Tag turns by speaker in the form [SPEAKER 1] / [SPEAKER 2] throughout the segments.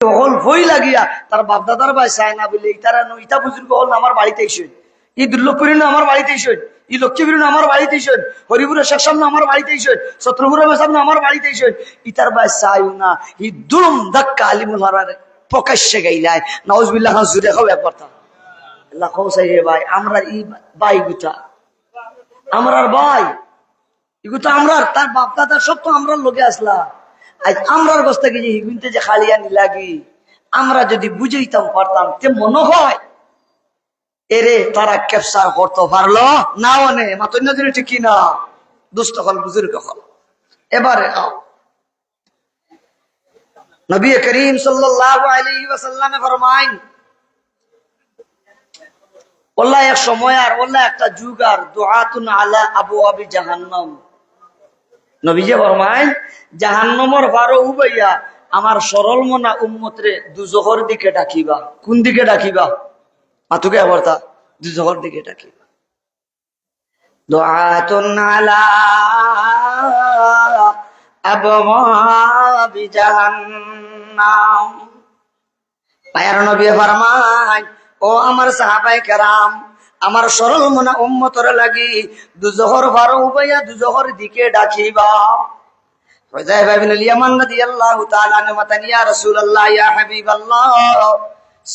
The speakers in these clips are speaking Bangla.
[SPEAKER 1] হল ফই লাগিয়া তার বাপদাদার ভাই চায় না বলে ইতা বুজুর্গ হল আমার বাড়িতে এসে। ই দুর্লভপুরি না আমার বাড়িতে এসে। ই আমার বাড়িতে এসে। হরিপুরের সামনে আমার বাড়িতে এসে। শত্রুপুরের সামনে আমার বাড়িতে এসে। ইতার ভাই না। ই ধাক্কা প্রকাশ্যে গাইলায়। নওয়াজবিল্লাহ খান জুড়ে ভাই, আমরা ই ভাই গুটা আমরার ভাই আমরা তার বাপ দাদার সব তো আমরা লোকে আসলা আজ আমরার বস্তা কি যে হিগুনতে যে খালিয়া নিলাগি আমরা যদি বুঝাইতাম, পারতাম, তে মনে হয় এরে তারা ক্যাপচার করতে পারল? না অনে মাতন্য দিনে ঠিক না দুষ্ট হল, বুজুর্গ হল। এবারে নবী করিম সাল্লাল্লাহু আলাইহি ওয়াসাল্লামে ফরমাইন, ওল্লাহ এক সময় আর ওল্লাহ একটা যুগ আর দোয়াতুন আলা আবু আবি জাহান্নাম। নবীজে ফরমাইন জাহান্নমর বারো উবাইয়া আমার সরল মনা উম্মতরে দুজহর দিকে ডাকিবা। কোন দিকে ডাকিবা? মাতুকে আবার তা দুজহর দিকে ডাকিবা। ও আমার সাহাবাই কেরাম আমার সরল মনা উম্মতর লাগি দুজহর ভারো উপাইয়া দুজহর দিকে ডাকিবা। হুযায়ফা ইবনে ইয়ামান রাদিয়াল্লাহু তাআলা আনহু মাতান, ইয়া রাসূলুল্লাহ, ইয়া হাবিবাল্লাহ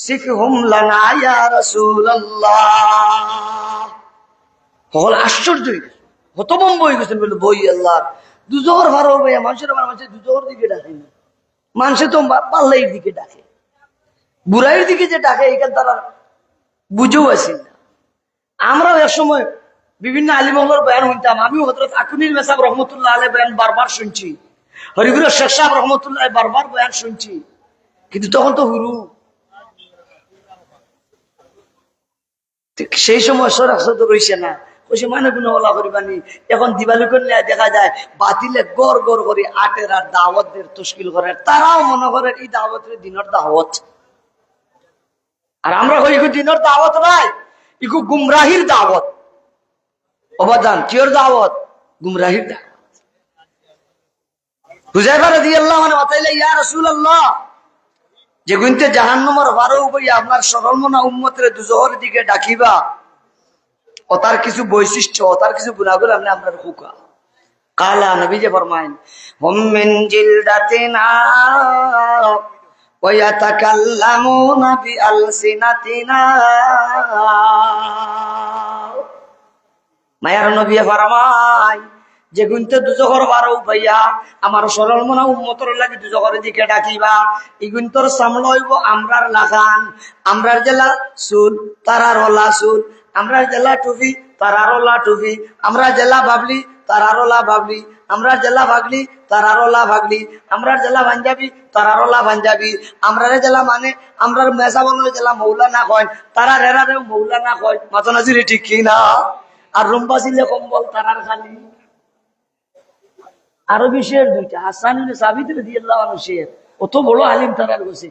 [SPEAKER 1] সিফহুম লানা, ইয়া রাসূলুল্লাহ। হল আশ্চর্য গেছেন বই আল্লাহ দুজহর ভারো উপাইয়া মানুষের, আমার মানুষের দিকে ডাকে না। মানুষে তো পাল্লাইয়ের দিকে ডাকে। বুড়াইয়ের দিকে যে ডাকে, এখান তারা বুঝেও আসেন না। আমরাও এক সময় বিভিন্ন আলিমহলের বয়ান শুনতাম। আমি হজরত আকুনিল মেসাব রহমতুল্লাহ আলহ বয়ান বারবার শুনছি। হরিগুর শেখ সাহেব রহমতুল্লাহ বারবার বয়ান শুনছি। কিন্তু তখন তো হুরু। সেই সময় সরাক তো রয়েছে না। ওই সময় না কোনো ওলা করিবানি। এখন দিবালি করলে দেখা যায়, বাতিলে গড় গড় করে আটের আর দাওয়াতদের তশকিল করে। তারাও মনে করে এই দাওয়াতের দিনের দাওয়াত। আর আমরা ইকু দিনের দাওয়াত নাই? ইকু গুমরাহির দাওয়াত। অবদান কিয়র দাওয়াত? গুমরাহির দাওয়াত। হুজাইফা রাদিয়াল্লাহু আনহু মাতাইলে, ইয়া রাসূলুল্লাহ, যে গুনতে উপরে আপনার সরল মনা উম্মতের দিকে ডাকিবা, ও তার কিছু বৈশিষ্ট্য, ও তার কিছু গুণাগুণ আপনি আপনার হুকা। কালা নবী যে ফরমাইন হুম মিন ويتكلمون بألسنتنا মায়ার নবী ফরমাই যে গুনতে দুজহর বারো ভাইয়া আমার সরল মনা উম্মতর লাগি দুজহরের দিকে ডাকিবা ই গুন্তর সামলাইব আমরার লাগান আমরার জেলা চুল তারার ওলা চুল আমরার জেলা টুপি তারারোলা টুপি আমরা জেলা ভাবলি বাবলি তারারোলা বাবলি। আমরা জেলা ভাগলি তার আরও তারারোলা ভাগলি আমরা জেলা পাঞ্জাবি তারারোলা পাঞ্জাবি। আমরা জেলা মানে আমরা মেসা বলে জেলা মৌলানা কয়। তারা রেরারেও মৌলানা কয়। মাতনাজিরি ঠিক কি না? আর রুম্বাসিলে কম্বল তারার খালি। আরবি শের দুইটা। হাসান সাবিত দিয়ে শের অত বড় আলিম তারার গেছে।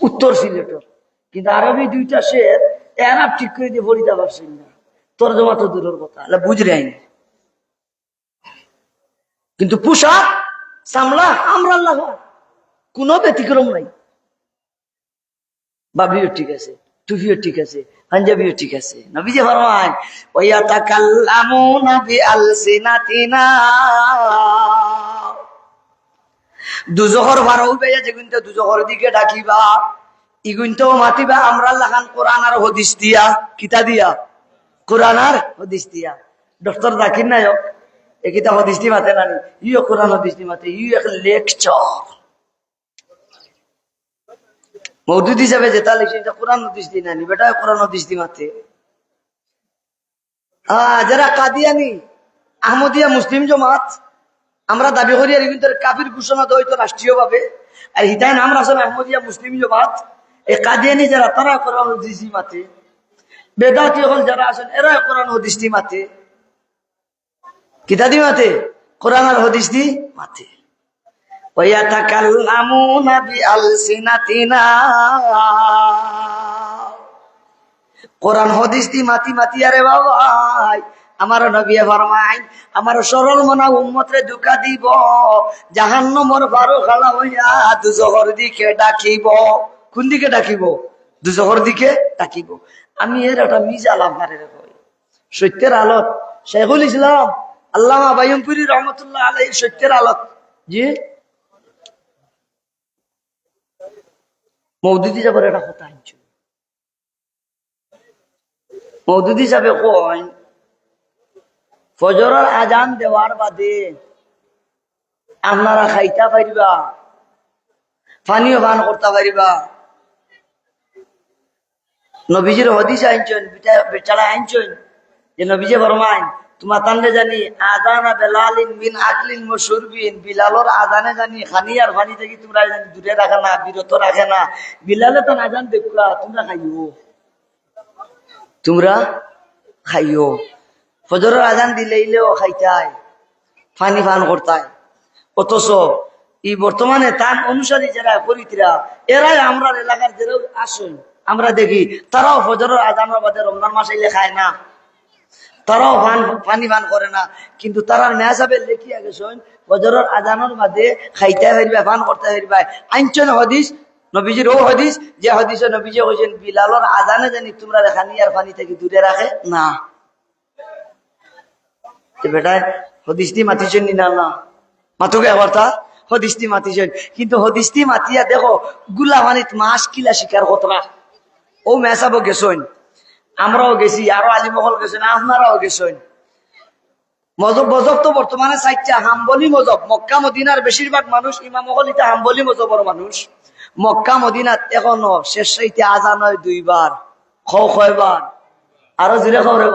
[SPEAKER 1] উত্তর সিলেটর। কিন্তু আরবি দুইটা শের এরাব ঠিক করে দিয়ে বলিতে পারছেন না। তর্জমা তো দূরের কথা, আল্লাহ বুঝলে কিন্তু পোশাক সামলা আমরা আল্লাহ কোন ব্যতিক্রম নাই। বাবিও ঠিক আছে টুপিও ঠিক আছে, পাঞ্জাবিও ঠিক আছে। নবীজি ফরমান ওয়া তাকাল্লামুনা বিআলসিনাতিনা দুজহর ভাড়া উবে যে কিন্তু দুজহর দিকে ডাকিবা। ইগুনতেও মাতিবা, আমরা লাগান কোরআন আর হদিস দিয়া। কিতা দিয়া? কোরআন আর হদিস দিয়া। ডক্টর এ কিতা হদিস মাতে নানি? ইও কোরআন হদিস দি মাতে ইউ এক লেকচার। যেটা লিখছে, এটা কোরআন হদিস দি নানি বেটা কোরআন হদিস দি মাতে। আহ, যারা কাদিয়ানি, আহমদিয়া মুসলিম জমাত, আমরা দাবি করি আর কিন্তু কাফির ঘোষণা দেওয়া হইতো রাষ্ট্রীয়ভাবে। আর হিতাই নাম রাখছেন আহমদিয়া মুসলিম জমাত। এই কাদিয়ানি যারা তারা কোরআন হদিসি মাতে বেদাতি হল যারা আছেন এরা কোরআন হদিস দি মাতে কিতা দি মাতে কোরআন আর হদিস দি মাতে ويتكلمون بألسنتنا কোরআন হদিস দি মাতি মাতি আরে বাবাই আমার নবিয়ে ফরমাইন আমার সরল মনা উম্মতরে দুকা দিব জাহান্নমর বারো খালা হইয়া দুজহর দিকে ডাকিব কোন দিকে ডাকিব? দুজহর দিকে ডাকিব। আমি এর একটা মিজাল আপনার সত্যের আলত শেখুল ইসলাম, আল্লামা বাইমপুরি রহমতুল্লাহ আলাই সত্যের আলত জি? মৌদুদি যাবার একটা কথা আনছো। মৌদুদি যাবে কয় ফজরের আজান দেওয়ার বাদে আপনারা খাইতা পারিবা? পানীয় পান করতে পারিবা? নবীজির হদিস আইনছেন বেচারা আইনছেন যে নবীজে ফরমাইন, তোমার তান্ডে জানি, আদানা বেলালিন মিন আকলিন মশুরবিন, বিলালর আদানে জানি, খানি আর ফানি থেকে তোমরা জানি, দূরে রাখে না, বিরত রাখে না। বিলালে তো আজান দেখবা তোমরা খাইও। তোমরা খাইও। ফজরের আজান দিলেইলেও খাইতাই, ফানি ফান করতাই। অথচ এই বর্তমানে তার অনুসারী যারা করিতরা, এরাই আমরা এলাকার যারা আসুন। আমরা দেখি, তারাও ফজরের আজানের বাদে রমজান মাস এলে খায় না। তারাও ফান পানি পান করে না। কিন্তু তারার মেয়াসাবে লেখিয়া গেছেন, ফজরের আজানের বাদে খাইতে হইবা পান করতে হইবা। আইনচন হদিস নবীজির ও হদিস, যে হদিসে নবীজি হয়েছেন বিলালর আজানে জানি তোমরা খানি আর পানি থেকে দূরে রাখে? না। বেটায়, হদিসটি মাতিছেন নি না মাতুকে আবার তা হদিসটি মাতিছেন। কিন্তু হদিসটি মাতিয়া দেখো, গুলা মানিত মাস কিলা শিকার কতরা? ও মেসাবো গেছেন, আমরাও গেছি, আরও আলিমহল গেছেন, আপনারাও গেছেন। মজব মজব তো বর্তমানে চাইছে, হাম্বলি মজব। মক্কা, মদিনার বেশিরভাগ মানুষ ইমামহল ইটা হাম্বলি মজবর মানুষ। মক্কা, মদিনাত এখনও শেষ সাইতে আজান হয় দুইবার। খৌ কয়বার আরও জুড়ে খবরে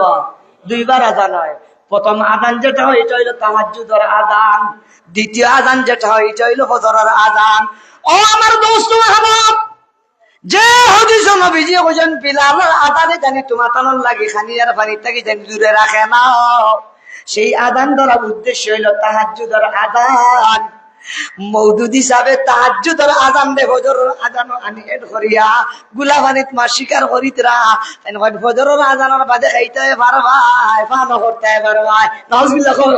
[SPEAKER 1] দুইবার আজান হয় প্রথম আজান যেটা হয়, এটা হইল তাহাজুদর আজান। দ্বিতীয় আজান যেটা হয়, এটা হইল হজরের আজান। ও আমার দোস্ত মাহবুব! যে হদিস নবীজি কইছেন বিলালের আদানে জানি তোমার তানন লাগি, খানি আর পানি থাকি জানি দূরে রাখে না। সেই আদান উদ্দেশ্য হইল তাহাজ্জুদের আদান। মৌদুদ তাহাজ্জুদের দে আনি এড করিয়া গুলা পানিত মা শিকার করিতরা তাই কয় ফজরের আদানের বাদে খাইতে পানো করতে খবর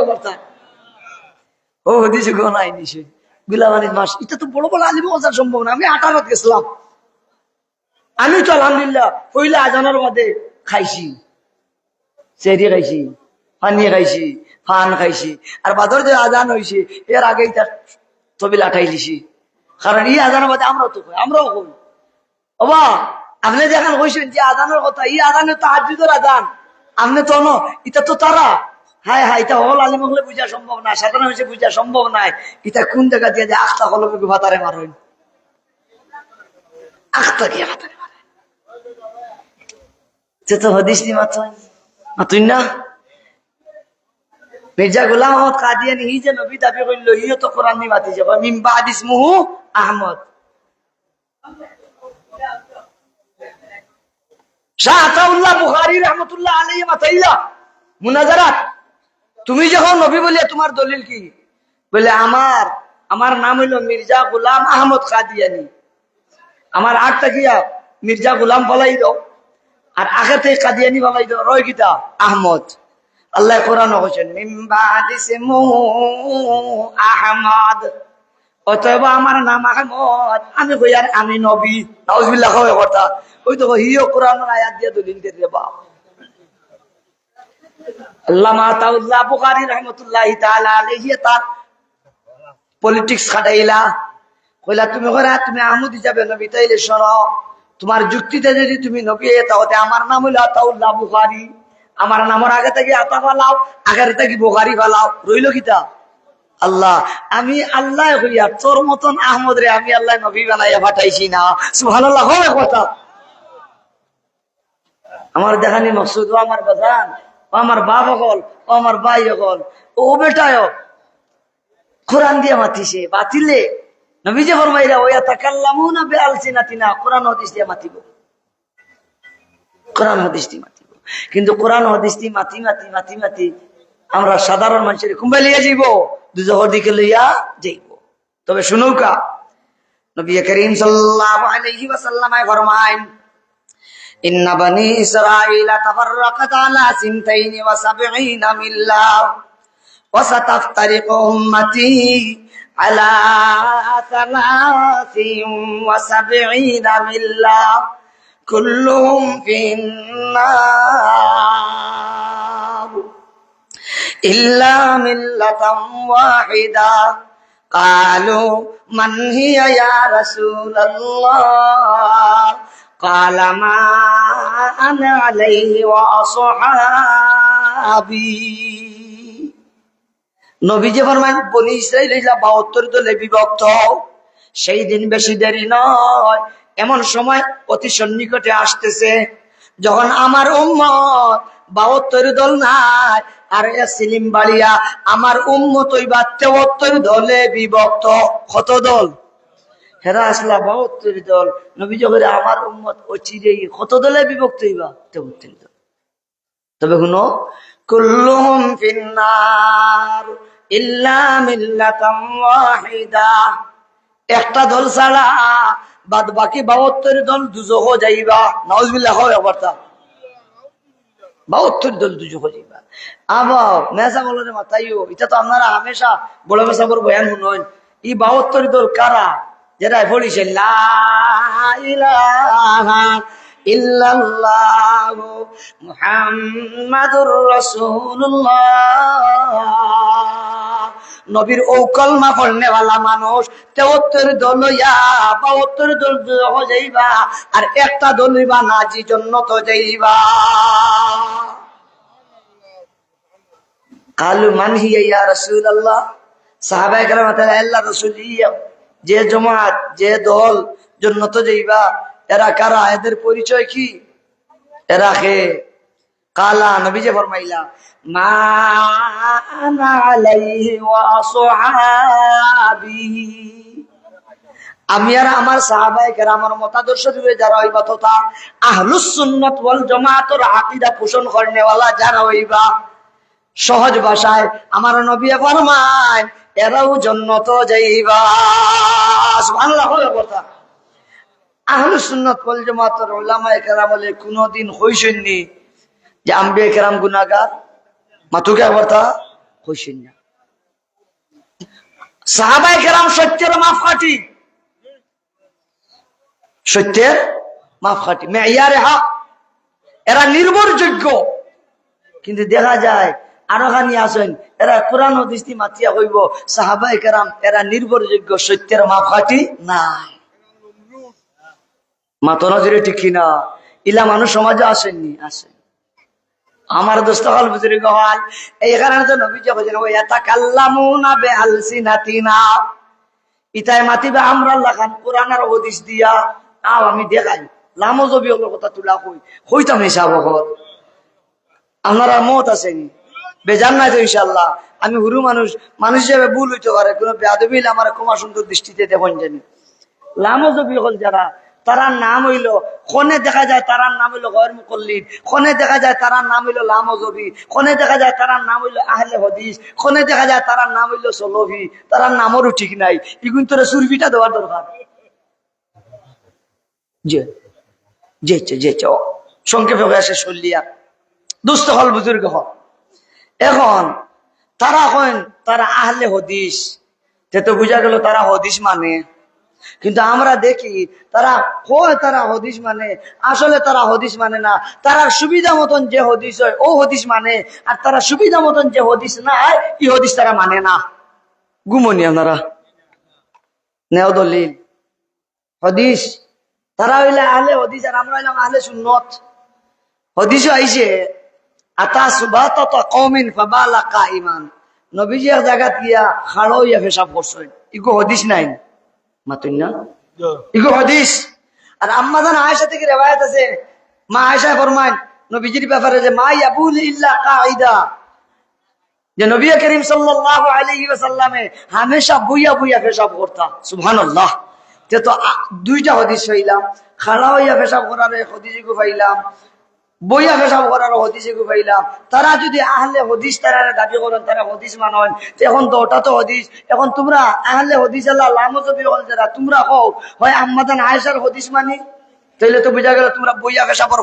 [SPEAKER 1] ও হদিস গো নাই নিছে গুলা পানিত মাস এটা তো বড় বড় আলিম ওজার সম্ভব না আমি আঠারোত গেছিলাম। আমি তো আলহামদুলিল্লাহ পইলা আজানোর বাদে খাইছি। চেরি খাইছি পানি খাইছি ফান খাইছি, আর বাদর যে আজান হয়েছে এর আগেই তার ছবি লাঠাই লিছি কারণ এই আজানের বাদে আমরাও তো কই, আমরাও কই। বাবা আপনি যেখান কইছেন যে আজানের কথা, এই আজানে তো হাজুদের আজান। আপনি তো ন এটা তো তারা। হাই হাই এটা হল আলিম হলে বুঝা সম্ভব না, সাধারণ হয়েছে বুঝা সম্ভব নাই। এটা কোন জায়গা দিয়ে যে আখতা হলকে ভাতারে মারেন? আখতা গিয়ে ভাতারে সে তো হদিস নি মির্জা গোলাম আহমদ কাদিয়ানি যে নবী দাবি করল হিও তো কোরআন নি ইসমুহু আহমদ। বুখারী রাহমাতুল্লাহ আলাইহি মাতাইলা, মুনাজারাত। তুমি যখন নবী বলিয়া তোমার দলিল কি? বলে, আমার আমার নাম হইল মির্জা গোলাম আহমদ কাদিয়ানি। আমার আটটা গিয়া মির্জা গোলাম ফলাই দাও। আর আগে থেকে কাদিয়ানি বানাই দাও রয় গীতা আহমদ। আল্লাহ কোরআন হোসেন আহমদ। অতএব আমার নাম আহমদ। আমি কই, আর আমি নবী। নাউজবিল্লাহ কথা? ওই তো হিও কোরআন আয়াত দিয়ে দলিল দিয়ে রহমতুল্লাহ তাআলা আলাইহি তার পলিটিক্স খাটাইলা। কইলা, তুমি করা তুমি আহমদ হিসাবে নবী, তাইলে শোনো। তোমার যুক্তিতে যদি তুমি নবী তাহলে আমার নাম হইল আতাউল্লাহ বুখারি। আমার নামের আগে থেকে আতা ফালাও আগের থেকে বুখারি ফালাও। রইল কিতা আল্লাহ। আমি আল্লাহ হইয়া, তোর মতন আহমদ রে আমি আল্লাহ নবী বানাইয়া পাঠাইছি না। সুবহানাল্লাহ হয় কথা। আমার দেখানি মকসুদ, ও আমার বাজান, ও আমার বাপ হল, ও আমার ভাই হল, ও বেটায় কোরআন দিয়ে মাতিছে, বাতিলে। নবীজি ফরমাইরা ওয়া তাকাল্লামুনা বিআলসিনাতিনা কুরআন হাদিস দিয়ে মাতিব। কুরআন হাদিস দিয়ে মাতিব। কিন্তু কুরআন হাদিস দিয়ে মাতি মাতি মাতি মাতি আমরা সাধারণ মানুষের কুম্বা লিয়া যাইব, দুজহর দিকে লইয়া যাইব। তবে শুনো কা, নবী করিম সাল্লাল্লাহু আলাইহি ওয়াসাল্লাম আই ফরমাইন, ইন্না বনি ইসরাঈলা তাফাররাকাত আলা সিনতাইনি ওয়া সাবঈনা মিল্লাহ। وستفترق أمتي على ثلاث وسبعين ملة كلهم في النار إلا ملة واحدة قالوا من هي يا رسول الله قال ما أنا عليه وأصحابي নবীজি ফরমান বনি ইসরাইল বাহাত্তর দলে বিভক্ত সেই দিন বেশি দেরি নয়। এমন সময় অতি সন্নিকটে আসতেছে, যখন আমার উম্মত বাহাত্তর দল নাই, আর সিলিম বাড়িয়া আমার উম্মত ওই বা তেহত্তর দলে বিভক্ত। কত দল? হেরা আসলা বাহাত্তর দল। নবী যখন আমার উম্মত ও চিরে কত দলে বিভক্ত হইবা? তেহত্তর দল। তবে শুনো কুল্লুহুম ফিন্নার ইল্লা মিল্লাতাম ওয়াহিদা। একটা দল ছাড়া বাদ বাকি বাহাত্তর দল দুজহ যাইবা। নাউজবিল্লাহ, হয় আবার তা বাহাত্তর দল দুজহ যাইবা। আবার মেসা বলরে মাথাইও এটা তো আপনারা হামেশা বড় মেসা বড় বয়ান শুনুন ই বাহাত্তর দল কারা? যেটা পড়িছে, লা ইলাহা ইল্লাল্লাহ মুহাম্মাদুর রাসূলুল্লাহ। নবীর ও কলমা পড়নেওয়ালা মানুষ, তেহত্তর দল ইয়া দল হো যাইবা, আর একটা দল হইবা নাজি জন্য তো যাইবা। কালু মানহি ইয়া রাসূলুল্লাহ। সাহাবায়ে কেরাম আল্লাহ রাসূল যে জমাত, যে দল, জন্য তো যাইবা। এরা কারা? এদের পরিচয় কি? এরা খে কালা নবী যে ফরমাইলা, মা আমি আর আমার সাহাবায়ে কেরামের মতাদর্শ দিবে যারা হইবা তথা আহলুস সুন্নাত ওয়াল জামাতের আকীদা পোষণ করনেওয়ালা যারা হইবা, সহজ ভাষায় আমার নবী ফরমায়, এরাও জন্নত যাইবা। সুবহানাল্লাহ কথা। মেয়ারে হক। এরা নির্ভরযোগ্য। কিন্তু দেখা যায়, আরও খানি আসেন, এরা কোরআন দৃষ্টি মাতিয়া হইব। সাহাবাই কেরাম, এরা নির্ভরযোগ্য, সত্যের মাপকাঠি নাই। মাতো নজরে ঠিক কিনা? ইলা মানুষ সমাজে আসেননি আসেন আমার দোস্ত এই কারণে তো নবী যখন ওই এটা কাল্লামুনা বে ইতাই মাতিবে, আমরা লাখান হদিস দিয়া, আও আমি দেখাই। লামো জবি হলো কথা তুলা কই হইতাম আপনারা মত আসেনি। বেজান নাই তো ইনশাল্লাহ আমি হুরু মানুষ মানুষ হিসেবে ভুল হইতে পারে, কোনো বেয়াদবি হইলে আমার ক্ষমা সুন্দর দৃষ্টিতে দেখুন জানি। লামো জবি হল যারা তারার নাম হইল, খনে দেখা যায় তারার নাম হইল গয়ের মুকল্লিদ, খনে দেখা যায় তারার নাম হইল লামজবি খনে দেখা যায় তারার নাম হইল আহলে হদিস, খনে দেখা যায় তারার নাম হইল সলভি, তারার নামেরও ঠিক নাই। ইগুন তোরা সুরভিটা দেওয়ার দরকার। সংক্ষেপে হল বুজুর্গ এখন, তারা তারা আহলে হদিস। গেল তারা হদিস মানে। কিন্তু আমরা দেখি, তারা কয় তারা হদিস মানে আসলে তারা হদিস মানে না। তারা সুবিধা মতন যে হদিস হয়, ও হদিস মানে। আর তারা সুবিধা মতন যে হদিস নাই, এই হদিস তারা মানে না। গুমনি আপনারা। নেও দলিল হদিস। তারা হইলে আহলে হদিস আর আমরা হইলাম আহলে সুন্নত। হদিসও আইছে, আতা সুবাহ কৌমিন ফাবালা কাইমান নবীজি এক জায়গাত গিয়া খাড়ো ইয়া পেশাব করছেন ইগো হদিস নাই। মাতুন না ইগো হদিস। আর আম্মাদান আয়েশা থেকে রেওয়ায়ত আছে। মা আয়েশা ফরমান নবীজির ব্যাপারে যে মা ইয়াবুল ইল্লা কাইদা যে নবী করিম সাল্লাল্লাহু আলাইহি ওয়াসাল্লামে হামেশা বুইয়া বুইয়া পেশাব সুবহানাল্লাহ। তে তো দুইটা হদিস হইলাম। খাড়া হইয়া পেশাব করার হদিসে পাইলাম বইয়া পেশাব করার হদিসে পাইলাম তারা যদি আহলে হদিস তারা দাবি করেন, তারা হদিস মানন। এখন তো ওটা তো হদিস। এখন তোমরা আহলে হদিস আল্লাহ হল যারা তোমরা হয় আম্মাদান আয়েশার হদিস মানি? তাইলে তো বোঝা গেল তোমরা বইয়া পেশাবর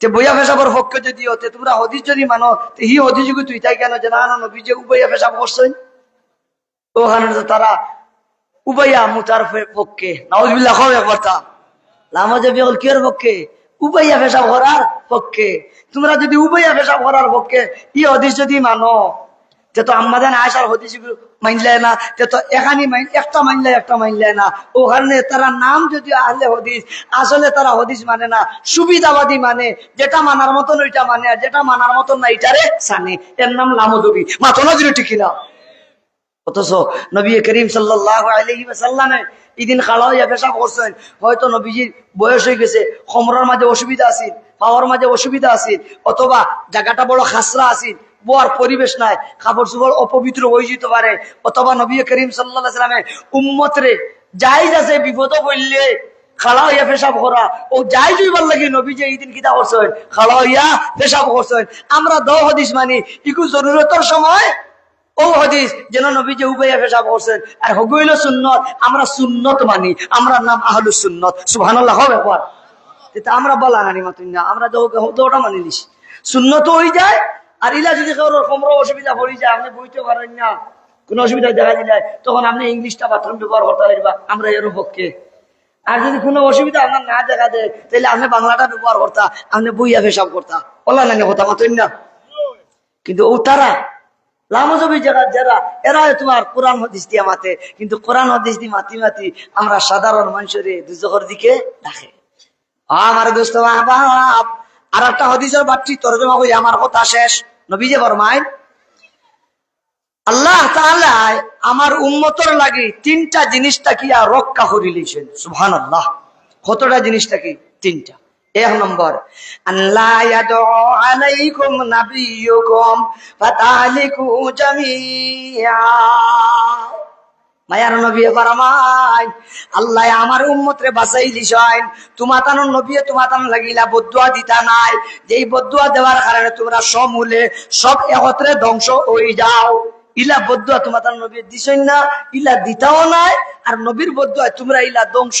[SPEAKER 1] তে বইয়া পেশাবর পক্ষে যদি হতে তোমরা হদিস যদি মানো, তে হি হদিস তুই তাই কেন? যে না না নবী যে উবইয়া পেশাব করছেন। তারা মুতার পক্ষে। নাউজবিল্লাহ হবে কিয়ের পক্ষে? উবাইয়া পেশাব করার পক্ষে। তোমরা যদি উবাইয়া পেশাব করার পক্ষে, ই হদিস যদি মানো তে তো আমাদের আয়সার হদিস মানলে না তে তো এখানে একটা মানলে একটা মানলে না। ওখানে তারা নাম যদি আহলে হদিস, আসলে তারা হদিস মানে না, সুবিধাবাদী মানে যেটা মানার মতন ওইটা মানে আর যেটা মানার মতন না এটারে সানে। এর নাম লামদবি। মাথো নজরে না অথচ নবী করিম সাল্লাহ ইদিন খালা হইয়া পেশাব করছেন। হয়তো নবীজির বয়স হয়ে গেছে সমরার মাঝে অসুবিধা আছিল পাওয়ার মাঝে অসুবিধা আছিল অথবা জায়গাটা বড় খাসরা আছিল বর পরিবেশ নাই খাবার চুবড় অপবিত্র হয়ে যেতে পারে, অথবা নবী করিম সাল্লাহ সাল্লামে উম্মতরে যাই যাচ্ছে বিপদ বললে খালা হইয়া পেশাব করা। ও যাই যাইবার লাগে নবী যে এই দিন কিতা করছেন? খালা হইয়া পেশাব করছেন। আমরা দ হদিস মানি, ইকু জরুরতর সময় ও হদিস, যেন নবী যে উবাইয়া পেশাব করছেন। আর হগইল সুন্নত, আমরা সুন্নত মানি, আমরা নাম আহলু সুন্নত। সুবহানাল্লাহ, হবে পর এটা আমরা বলা নানি মাতুন না, আমরা ওটা মানি নিস সুন্নত হয়ে যায়, আর ইলা যদি কারোর কোমর অসুবিধা পড়ে যায়, আপনি বইতে পারেন না। কোনো অসুবিধা দেখা দিলে তখন আপনি ইংলিশটা বাথরুম ব্যবহার করতে পারবা, আমরা এর পক্ষে আর যদি কোনো অসুবিধা আপনার না দেখা দেয়, তাহলে আপনি বাংলাটা ব্যবহার করতা, আপনি বইয়া পেশাব করতা। বলা নানি কথা মাতুন না। কিন্তু ও তারা লামজবি যারা যারা এরা তোমার কোরআন হদিস দিয়ে মাতে। কিন্তু কোরআন হদিস দিয়ে মাতি মাতি আমরা সাধারণ মানুষের দুজকের দিকে ডাকে আমার দোস্ত আর একটা হদিসের বাচ্চি, তরজমা হই, আমার কথা শেষ। নবী যে আল্লাহ তাআলা আমার উম্মতর লাগে তিনটা জিনিসটা কি আর রক্ষা করিলেছেন? সুবহান আল্লাহ কতটা জিনিসটা কি? তিনটা। এক নম্বর মায়ার নবী ফরমায় আল্লাহ আমার উম্মতরে নবী লাগিলা বদুয়া দিতা নাই। যেই বদুয়া দেওয়ার কারণে তোমরা সমূলে সব একত্রে ধ্বংস হয়ে যাও। ইলা বদুয়া তোমাতান নবী দিছেন না, ইলা দিতাও নাই। আর নবীর বদুয়া তোমরা ইলা ধ্বংস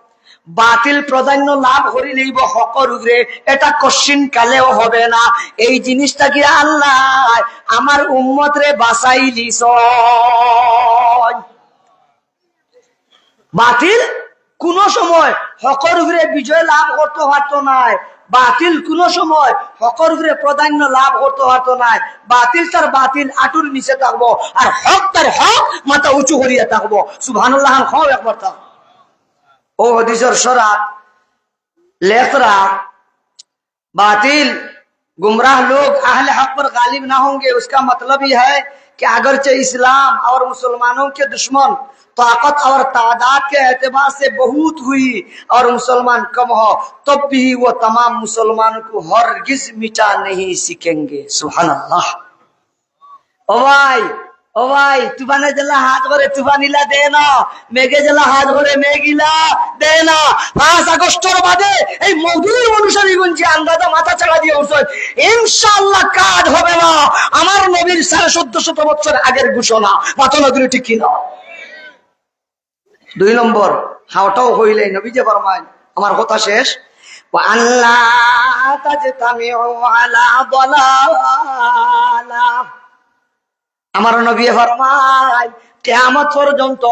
[SPEAKER 1] বাতিল প্রাধান্য লাভ করি লইব হকর এটা কশ্চিন কালেও হবে না। এই জিনিসটা কি আল্লাহ আমার উম্মত রে বাসাই দিস বাতিল কোন সময় হকর উপরে বিজয় লাভ করতে পারতো নাই। বাতিল কোন সময় হকর উপরে প্রাধান্য লাভ করতে পারতো নাই। বাতিল তার বাতিল আটুর নিচে থাকব। আর হক তার হক মাথা উঁচু করিয়া থাকব। সুবহানাল্লাহ খাও একবার থাক। ও হদিসর সরাত لیکرا باطل گمراہ لوگ اہل حق پر غالب نہ ہوں گے اس کا مطلب یہ ہے کہ اگرچہ اسلام اور مسلمانوں کے دشمن طاقت اور تعداد کے اعتبار سے بہت ہوئی اور مسلمان کم ہو، تب بھی وہ تمام مسلمانوں کو ہرگز مٹا نہیں سیکھیں گے۔ سبحان اللہ۔ او ও ভাই, তুফানে জেলা হাত করে তুফানিলা দে না, মেঘে জেলা হাত করে মেঘিলা দে না। পাঁচ আগস্টের বাদে এই মধুর অনুসারী গুঞ্জি আন্দাজা মাথা চাড়া দিয়ে উঠছেন। ইনশাল্লাহ কাজ হবে না। আমার নবীর সাড়ে চোদ্দ শত বছর আগের ঘোষণা। মাথা নদীর ঠিক কিনা? দুই নম্বর হাওটাও হইলে নবী যে ফরমায় আমার কথা শেষ। আল্লাহ তাজতামিউ আলা দালালা। আমার নবী ফরমায়, কেয়ামত পর্যন্ত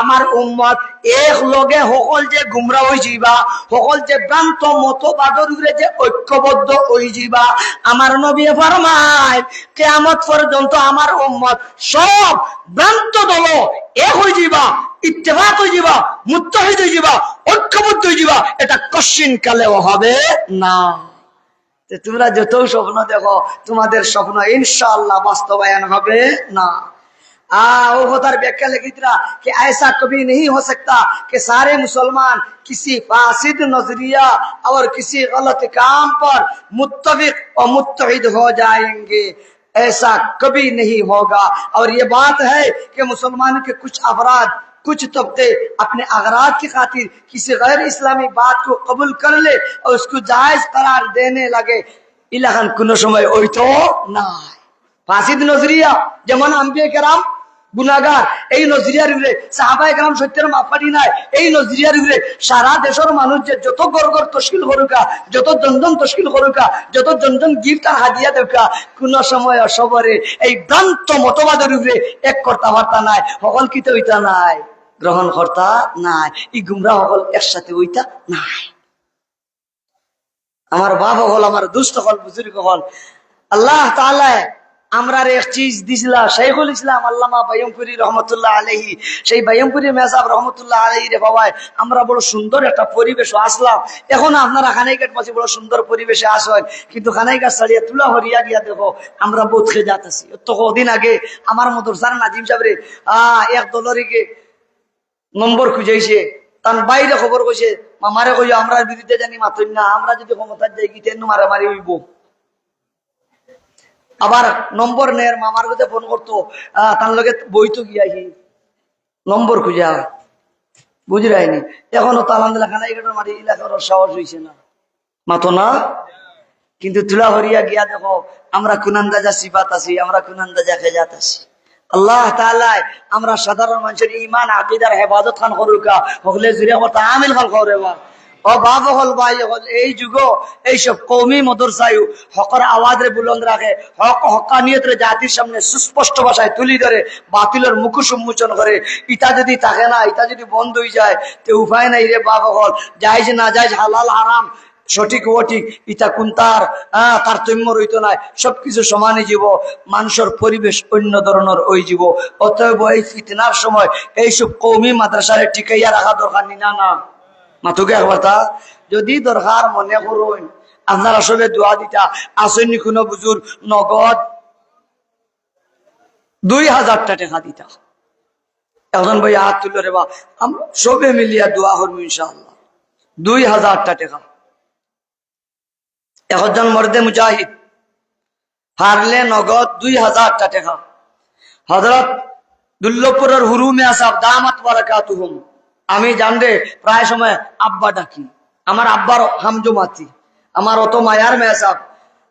[SPEAKER 1] আমার উম্মত এক লগে সকল যে গুমরা হয়ে যাইবা, সকল যে ভ্রান্ত মতবাদর উপরে যে ঐক্যবদ্ধ হয়ে যাইবা আমার নবী ফরমায়, কেয়ামত পর্যন্ত আমার উম্মত সব ভ্রান্ত দল এক হয়ে যাইবা, ইত্তেফাক হয়ে যাবা মুত্তাহিদ হয়ে যাবা ঐক্যবদ্ধ হয়ে যাবা এটা কশ্চিন কালেও হবে না। তোমরা যত স্বপ্ন দেখো তোমাদের স্বপ্ন ইনশাআল্লাহ বাস্তবায়ন হবে না आ वो होता व्याख्या लिखी तरह कि ऐसा कभी नहीं हो सकता कि सारे मुसलमान किसी फासिद नजरिया और किसी गलत काम पर मुत्तफिक और मुत्तहिद हो जाएंगे ایسا کبھی نہیں ہوگا۔ اور یہ بات ہے کہ مسلمان کے کچھ افراد، کچھ طبقے اپنے اغراض کی خاطر کسی غیر اسلامی بات کو قبول کر لے اور اس کو جائز قرار دینے لگے۔ الہن کنو شمائے اوئی تو نہ فاسد نظریہ جمن انبیاء کرام গুনাগার এই নজরিয়ার উপরে সাহাবাই কেরাম সত্যের মাফারি নাই। এই নজরিয়ার উপরে সারা দেশের মানুষ যে যত গড় তশকিল করুকা, যত জনজন তশকিল করুকা, যত জনজন গিফট আর হাদিয়া দেউকা, কোন সময় অসবরে এই ভ্রান্ত মতবাদের উপরে এক কর্তা বার্তা নাই। সকল কিতে ওইটা নাই? গ্রহণ কর্তা নাই। ই গুমরা সকল একসাথে ওইটা নাই। আমার বাবা হল আমার দুষ্ট হল বুজুর্গ হল আল্লাহ তাআলা আমরা এক চিজ দিছিলা, শাইখুল ইসলাম আল্লামা বাইমপুরি রহমতুল্লাহ আলহি সেই বাইমপুরি মেসাব রহমতুল্লাহ আলহি রে বাবাই, আমরা বড় সুন্দর একটা পরিবেশ আসলাম। এখন আপনারা খানাইঘাট পাশে বড় সুন্দর পরিবেশে আসেন। কিন্তু খানাইঘাট ছাড়িয়ে তুলা হরিয়া গিয়া দেখো, আমরা বোধ খেয়ে যাতেছি। তো কদিন আগে আমার মতো স্যার নাজিম সাহেবরে আহ এক দলরিকে নম্বর খুঁজাইছে। তার বাইরে খবর কইছে, মামারে কই আমরা বিরুদ্ধে জানি মাতই না, আমরা যদি ক্ষমতার যাই, কি তেন মারামারি হইব? আবার নম্বর নের মামার কাছে ফোন করতো তার লগে বইতো গিয়াহি নম্বর খুঁজা বুঝলাইনি এখনও তো তুলা গিয়া দেখো, আমরা আছি আল্লাহ আমরা সাধারণ মানুষের ইমান হেফাজত খান করুকা হকলে জুড়ে আমিল খান করে বা ও বাপ হল ভাই, হল এই যুগ, এইসব মদরসায়ু, হকর বুলন্দ রাখে, হক জাতির সামনে সুস্পষ্ট ভাষায় তুলি ধরে, বাতিলের মুখোশ উন্মোচন করে। ইটা যদি থাকে না, ইটা যদি বন্ধ হয়ে যায়, তো উপায় নাই রে বাপ হল যাইজ না যাইজ, হালাল, হারাম, সঠিক ওঠিক ইটা কোন তার? তারতম্য রইত নাই। সবকিছু সমানই জীব, মানুষের পরিবেশ অন্য ধরনের ওই জীব। অতএব এই ফিতনার সময় এইসব কৌমি মাদ্রাসারে টিকাইয়া রাখা দরকার নি, না না। যদি দরকার মনে করুন, আপনারা সবে দোয়া দিতা। আসেননি কোনো বুজুর? নগদ দুই হাজারটা টাকা দিতা। এখন ভাই হাত তুলে রে আমরা সবে মিলিয়া দোয়া করব ইনশাআল্লাহ। দুই হাজারটা টাকা। একজন মর্দে মুজাহিদ, হারলে নগদ দুই হাজারটা টাকা। হজরত দুল্লপুরের হুরুমে আসাব দামাত বারাকাতুহুম। আমি জানলে প্রায় সময় আব্বা ডাকি। আমার আব্বার হামজুমাতি আমার অত মায়ার মেসাব।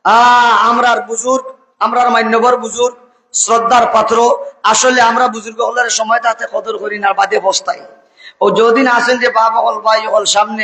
[SPEAKER 1] আহ আমরার বুজুর্গ, আমরার মান্যবর বুজুর্গ, শ্রদ্ধার পাত্র। আসলে আমরা বুজুর্গ হলের সময় তাতে কদর করি না বাদে বস্তাই ও যদিন আসেন যে বাবা হল ভাই হল সামনে